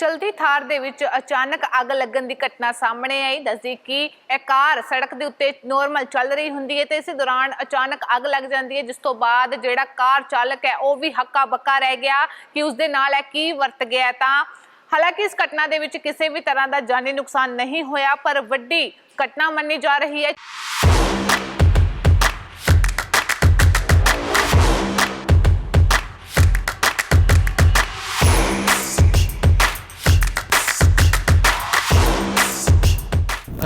ਚਲਦੀ ਥਾਰ ਦੇ ਵਿੱਚ ਅਚਾਨਕ ਅੱਗ ਲੱਗਣ ਦੀ ਘਟਨਾ ਸਾਹਮਣੇ ਆਈ। ਦੱਸਦੀ ਕਿ ਇਹ ਕਾਰ ਸੜਕ ਦੇ ਉੱਤੇ ਨੋਰਮਲ ਚੱਲ ਰਹੀ ਹੁੰਦੀ ਹੈ ਤੇ ਇਸੇ ਦੌਰਾਨ ਅਚਾਨਕ ਅੱਗ ਲੱਗ ਜਾਂਦੀ ਹੈ, ਜਿਸ ਤੋਂ ਬਾਅਦ ਜਿਹੜਾ ਕਾਰ ਚਾਲਕ ਹੈ, ਉਹ ਵੀ ਹੱਕਾ ਬੱਕਾ ਰਹਿ ਗਿਆ ਕਿ ਉਸ ਦੇ ਨਾਲ ਇਹ ਕੀ ਵਰਤ ਗਿਆ ਤਾਂ ਹਾਲਾਂਕਿ ਇਸ ਘਟਨਾ ਦੇ ਵਿੱਚ ਕਿਸੇ ਵੀ ਤਰ੍ਹਾਂ ਦਾ ਜਾਨੀ ਨੁਕਸਾਨ ਨਹੀਂ ਹੋਇਆ, ਪਰ ਵੱਡੀ ਘਟਨਾ ਮੰਨੀ ਜਾ ਰਹੀ ਹੈ।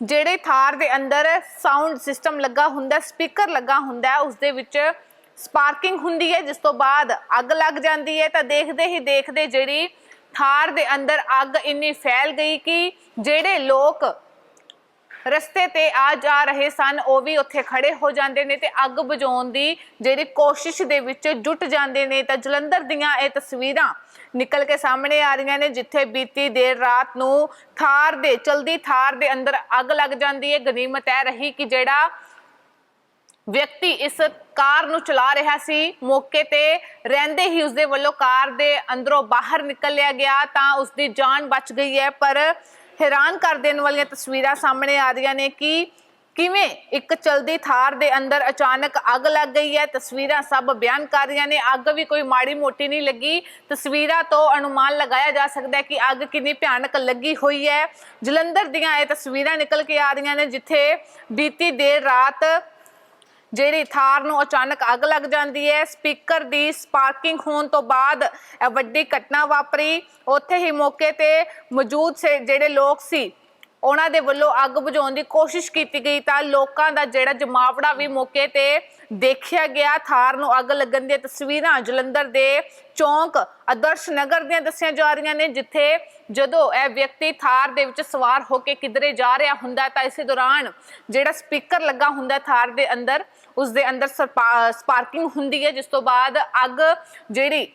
ਜਿਹੜੇ ਥਾਰ ਦੇ ਅੰਦਰ ਸਾਊਂਡ ਸਿਸਟਮ ਲੱਗਾ ਹੁੰਦਾ ਸਪੀਕਰ ਲੱਗਾ ਹੁੰਦਾ ਉਸ ਦੇ ਵਿੱਚ ਸਪਾਰਕਿੰਗ ਹੁੰਦੀ ਹੈ, ਜਿਸ ਤੋਂ ਬਾਅਦ ਅੱਗ ਲੱਗ ਜਾਂਦੀ ਹੈ। ਤਾਂ ਦੇਖਦੇ ਹੀ ਦੇਖਦੇ ਜਿਹੜੀ ਥਾਰ ਦੇ ਅੰਦਰ ਅੱਗ ਇੰਨੀ ਫੈਲ ਗਈ ਕਿ ਜਿਹੜੇ ਲੋਕ ਰਸਤੇ ਤੇ ਆ ਜਾ ਰਹੇ ਸਨ। ਉਹ ਵੀ ਉੱਥੇ ਖੜੇ ਹੋ ਜਾਂਦੇ ਨੇ ਤੇ ਅੱਗ ਬੁਝਾਉਣ ਦੀ ਜਿਹੜੀ ਕੋਸ਼ਿਸ਼ ਦੇ ਵਿੱਚ ਜੁਟ ਜਾਂਦੇ ਨੇ। ਤਾਂ ਜਲੰਧਰ ਦੀਆਂ ਇਹ ਤਸਵੀਰਾਂ ਨਿਕਲ ਕੇ ਸਾਹਮਣੇ ਆ ਰਹੀਆਂ ਨੇ, ਜਿੱਥੇ ਬੀਤੀ ਦੇਰ ਰਾਤ ਨੂੰ ਥਾਰ ਦੇ, ਚਲਦੀ ਥਾਰ ਦੇ ਅੰਦਰ ਅੱਗ ਲੱਗ ਜਾਂਦੀ ਹੈ। ਗਨੀਮਤ ਹੈ ਰਹੀ ਕਿ ਜਿਹੜਾ ਵਿਅਕਤੀ ਇਸ ਕਾਰ ਨੂੰ ਚਲਾ ਰਿਹਾ ਸੀ, ਮੌਕੇ ਤੇ ਰਹਿੰਦੇ ਹੀ ਉਸਦੇ ਵੱਲੋਂ ਕਾਰ ਦੇ ਅੰਦਰੋਂ ਬਾਹਰ ਨਿਕਲ ਲਿਆ ਗਿਆ ਤਾਂ ਉਸਦੀ ਜਾਨ ਬਚ ਗਈ ਹੈ। ਪਰ ਹੈਰਾਨ ਕਰ ਦੇਣ ਵਾਲੀਆਂ ਤਸਵੀਰਾਂ ਸਾਹਮਣੇ ਆ ਰਹੀਆਂ ਨੇ ਕਿ ਕਿਵੇਂ ਇੱਕ ਚਲਦੀ ਥਾਰ ਦੇ ਅੰਦਰ ਅਚਾਨਕ ਅੱਗ ਲੱਗ ਗਈ ਹੈ, ਤਸਵੀਰਾਂ ਸਭ ਬਿਆਨ ਕਰ ਰਹੀਆਂ ਨੇ, ਅੱਗ ਵੀ ਕੋਈ ਮਾੜੀ ਮੋਟੀ ਨਹੀਂ ਲੱਗੀ। ਤਸਵੀਰਾਂ ਤੋਂ ਅਨੁਮਾਨ ਲਗਾਇਆ ਜਾ ਸਕਦਾ ਹੈ ਕਿ ਅੱਗ ਕਿੰਨੀ ਭਿਆਨਕ ਲੱਗੀ ਹੋਈ ਹੈ। ਜਲੰਧਰ ਦੀਆਂ ਇਹ ਤਸਵੀਰਾਂ ਨਿਕਲ ਕੇ ਆ ਰਹੀਆਂ ਨੇ, ਜਿੱਥੇ ਬੀਤੀ ਦੇਰ ਰਾਤ ਜਿਹੜੀ ਥਾਰ ਨੂੰ ਅਚਾਨਕ ਅੱਗ ਲੱਗ ਜਾਂਦੀ ਹੈ, ਸਪੀਕਰ ਦੀ ਸਪਾਰਕਿੰਗ ਹੋਣ ਤੋਂ ਬਾਅਦ ਵੱਡੀ ਘਟਨਾ ਵਾਪਰੀ। ਉੱਥੇ ਹੀ ਮੌਕੇ ਤੇ ਮੌਜੂਦ ਸੇ ਜਿਹੜੇ ਲੋਕ ਸੀ ਉਹਨਾਂ ਦੇ ਵੱਲੋਂ ਅੱਗ ਬੁਝਾਉਣ ਦੀ ਕੋਸ਼ਿਸ਼ ਕੀਤੀ ਗਈ ਤਾਂ ਲੋਕਾਂ ਦਾ ਜਿਹੜਾ ਜਮਾਵੜਾ ਵੀ ਮੌਕੇ ਤੇ ਦੇਖਿਆ ਗਿਆ। ਥਾਰ ਨੂੰ ਅੱਗ ਲੱਗਣ ਦੀਆਂ ਤਸਵੀਰਾਂ ਜਲੰਧਰ ਦੇ ਚੌਂਕ ਆਦਰਸ਼ ਨਗਰ ਦੀਆਂ ਦੱਸੀਆਂ ਜਾ ਰਹੀਆਂ ਨੇ, ਜਿੱਥੇ ਜਦੋਂ ਇਹ ਵਿਅਕਤੀ ਥਾਰ ਦੇ ਵਿੱਚ ਸਵਾਰ ਹੋ ਕੇ ਕਿਧਰੇ ਜਾ ਰਿਹਾ ਹੁੰਦਾ ਤਾਂ ਇਸੇ ਦੌਰਾਨ ਜਿਹੜਾ ਸਪੀਕਰ ਲੱਗਾ ਹੁੰਦਾ ਥਾਰ ਦੇ ਅੰਦਰ ਉਸ ਦੇ ਅੰਦਰ ਸਪਾਰਕਿੰਗ ਹੁੰਦੀ ਹੈ, ਜਿਸ ਤੋਂ ਬਾਅਦ ਅੱਗ ਜਿਹੜੀ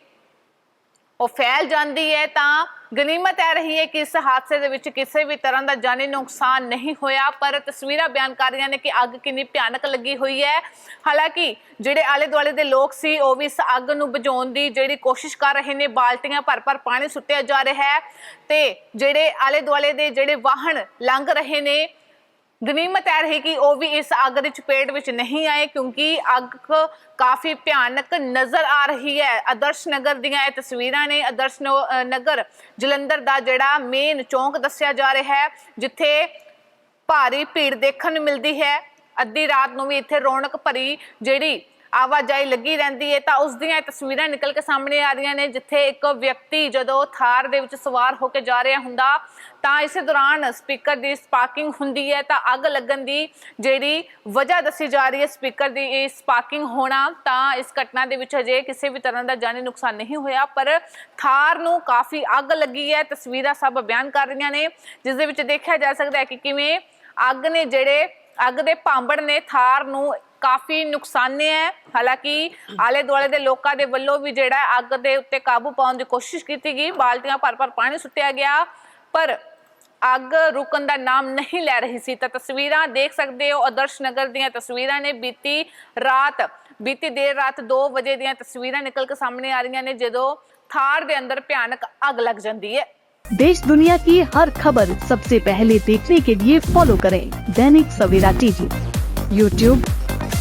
ਉਹ ਫੈਲ ਜਾਂਦੀ ਹੈ ਤਾਂ ਗਨੀਮਤ ਇਹ ਰਹੀ ਹੈ ਕਿ ਇਸ ਹਾਦਸੇ ਦੇ ਵਿੱਚ ਕਿਸੇ ਵੀ ਤਰ੍ਹਾਂ ਦਾ ਜਾਨੀ ਨੁਕਸਾਨ ਨਹੀਂ ਹੋਇਆ, ਪਰ ਤਸਵੀਰਾਂ ਬਿਆਨ ਕਰ ਰਹੀਆਂ ਨੇ ਕਿ ਅੱਗ ਕਿੰਨੀ ਭਿਆਨਕ ਲੱਗੀ ਹੋਈ ਹੈ। ਹਾਲਾਂਕਿ ਜਿਹੜੇ ਆਲੇ ਦੁਆਲੇ ਦੇ ਲੋਕ ਸੀ, ਉਹ ਵੀ ਇਸ ਅੱਗ ਨੂੰ ਬੁਝਾਉਣ ਦੀ ਜਿਹੜੀ ਕੋਸ਼ਿਸ਼ ਕਰ ਰਹੇ ਨੇ, ਬਾਲਟੀਆਂ ਭਰ ਭਰ ਪਾਣੀ ਸੁੱਟਿਆ ਜਾ ਰਿਹਾ ਹੈ ਤੇ ਜਿਹੜੇ ਆਲੇ ਦੁਆਲੇ ਦੇ ਜਿਹੜੇ ਵਾਹਨ ਲੰਘ ਰਹੇ ਨੇ ਗਨੀਮਤ ਇਹ ਰਹੀ ਕਿ ਉਹ ਵੀ ਇਸ ਅੱਗ ਦੇ ਚਪੇਟ ਵਿੱਚ ਨਹੀਂ ਆਏ ਕਿਉਂਕਿ ਅੱਗ ਕਾਫੀ ਭਿਆਨਕ ਨਜ਼ਰ ਆ ਰਹੀ ਹੈ। ਆਦਰਸ਼ ਨਗਰ ਦੀਆਂ ਇਹ ਤਸਵੀਰਾਂ ਨੇ ਆਦਰਸ਼ ਨਗਰ ਜਲੰਧਰ ਦਾ ਜਿਹੜਾ ਮੇਨ ਚੌਂਕ ਦੱਸਿਆ ਜਾ ਰਿਹਾ ਹੈ, ਜਿੱਥੇ ਭਾਰੀ ਭੀੜ ਦੇਖਣ ਨੂੰ ਮਿਲਦੀ ਹੈ। ਅੱਧੀ ਰਾਤ ਨੂੰ ਵੀ ਇੱਥੇ ਰੌਣਕ ਭਰੀ ਜਿਹੜੀ ਆਵਾਜਾਈ ਲੱਗੀ ਰਹਿੰਦੀ ਹੈ ਤਾਂ ਉਸ ਦੀਆਂ ਤਸਵੀਰਾਂ ਨਿਕਲ ਕੇ ਸਾਹਮਣੇ ਆ ਰਹੀਆਂ ਨੇ, ਜਿੱਥੇ ਇੱਕ ਵਿਅਕਤੀ ਜਦੋਂ ਥਾਰ ਦੇ ਵਿੱਚ ਸਵਾਰ ਹੋ ਕੇ ਜਾ ਰਿਹਾ ਹੁੰਦਾ, ਤਾਂ ਇਸੇ ਦੌਰਾਨ ਸਪੀਕਰ ਦੀ ਸਪਾਰਕਿੰਗ ਹੁੰਦੀ ਹੈ ਤਾਂ ਅੱਗ ਲੱਗਣ ਦੀ ਜਿਹੜੀ ਵਜ੍ਹਾ ਦੱਸੀ ਜਾ ਰਹੀ ਹੈ ਸਪੀਕਰ ਦੀ ਇਹ ਸਪਾਰਕਿੰਗ ਹੋਣਾ, ਤਾਂ ਇਸ ਘਟਨਾ ਦੇ ਵਿੱਚ ਅਜੇ ਕਿਸੇ ਵੀ ਤਰ੍ਹਾਂ ਦਾ ਜਾਨੀ ਨੁਕਸਾਨ ਨਹੀਂ ਹੋਇਆ, ਪਰ ਥਾਰ ਨੂੰ ਕਾਫੀ ਅੱਗ ਲੱਗੀ ਹੈ ਤਸਵੀਰਾਂ ਸਭ ਬਿਆਨ ਕਰ ਰਹੀਆਂ ਨੇ, ਜਿਸ ਦੇ ਵਿੱਚ ਦੇਖਿਆ ਜਾ ਸਕਦਾ ਹੈ ਕਿ ਕਿਵੇਂ ਅੱਗ ਨੇ ਜਿਹੜੇ, ਅੱਗ ਦੇ ਭਾਂਬੜ ਨੇ ਥਾਰ ਨੂੰ ਕਾਫੀ ਨੁਕਸਾਨਿਆ ਹੈ ਹਾਲਾਂਕਿ ਆਲੇ ਦੁਆਲੇ ਦੇ ਲੋਕਾਂ ਦੇ ਵੱਲੋਂ ਵੀ ਜਿਹੜਾ ਹੈ ਅੱਗ ਦੇ ਉੱਤੇ ਕਾਬੂ ਪਾਉਣ ਦੀ ਕੋਸ਼ਿਸ਼ ਕੀਤੀ ਗਈ ਬਾਲਟੀਆਂ ਭਰ ਭਰ ਪਾਣੀ ਸੁੱਟਿਆ ਗਿਆ ਪਰ ਅੱਗ ਰੁਕਣ ਦਾ ਨਾਮ ਨਹੀਂ ਲੈ ਰਹੀ ਸੀ ਤਾਂ ਤਸਵੀਰਾਂ ਦੇਖ ਸਕਦੇ ਹੋ ਆਦਰਸ਼ ਨਗਰ ਦੀਆਂ ਤਸਵੀਰਾਂ ਨੇ ਬੀਤੀ ਰਾਤ ਬੀਤੀ ਦੇਰ ਰਾਤ 2 ਵਜੇ ਦੀਆਂ ਤਸਵੀਰਾਂ ਨਿਕਲ ਕੇ ਸਾਹਮਣੇ ਆ ਰਹੀਆਂ ਨੇ ਜਦੋਂ ਥਾਰ ਦੇ ਅੰਦਰ ਭਿਆਨਕ ਅੱਗ ਲੱਗ ਜਾਂਦੀ ਹੈ देश दुनिया की हर खबर सबसे पहले देखने के लिए फॉलो करें दैनिक सवेरा टीवी यूट्यूब